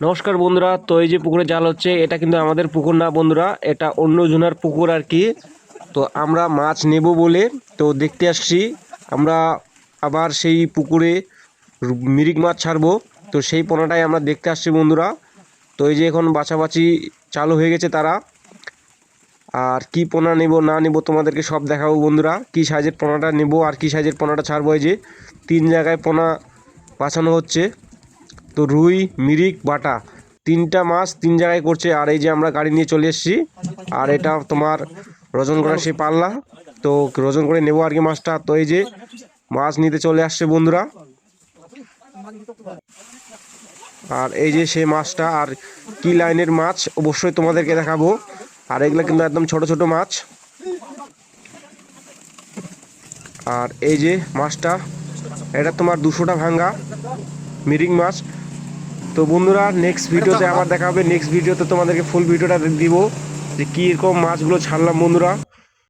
নমস্কার বন্ধুরা, তো এই যে পুকুরে জাল হচ্ছে, এটা কিন্তু আমাদের পুকুর না বন্ধুরা, এটা অন্য জনের পুকুর আর কি। তো আমরা মাছ নেব বলে, তো দেখতে আসছি, আমরা আবার সেই পুকুরে মিরিক মাছ ছাড়বো, তো সেই পোনাটাই আমরা দেখতে আসছি বন্ধুরা। তো এই যে এখন বাছাবাছি চালু হয়ে গেছে তারা। আর কি পোনা নেব, না নেব তোমাদেরকে সব দেখাবো বন্ধুরা। কি সাইজের পোনাটা নেব আর কি সাইজের পোনাটা ছাড়বো এই যে। তিন জায়গায় পোনা বাছানো হচ্ছে। তো রুই, মিরিক, বাটা। তিনটা মাছ তিন জায়গায় করছে। আর এই যে আমরা গাড়ি নিয়ে চলে এসেছি, আর এটা তোমার রজন করা সেই পাল্লা। তো রজন করে নেব আর কি মাছটা। তো এই যে মাছ নিতে চলে আসছে বন্ধুরা। আর এই যে সেই মাছটা, আর কি লাইনের মাছ অবশ্যই তোমাদেরকে দেখাবো। আর এগুলো কিন্তু একদম ছোট ছোট মাছ। আর এই যে মাছটা, এটা তোমার দুশোটা ভাঙ্গা মিরিং মাছ। তো বন্ধুরা নেক্সট ভিডিওতে আবার দেখা হবে। নেক্সট ভিডিওতে তোমাদেরকে ফুল ভিডিওটা দিব যে কীরকম মাছগুলো ছাড়লাম বন্ধুরা।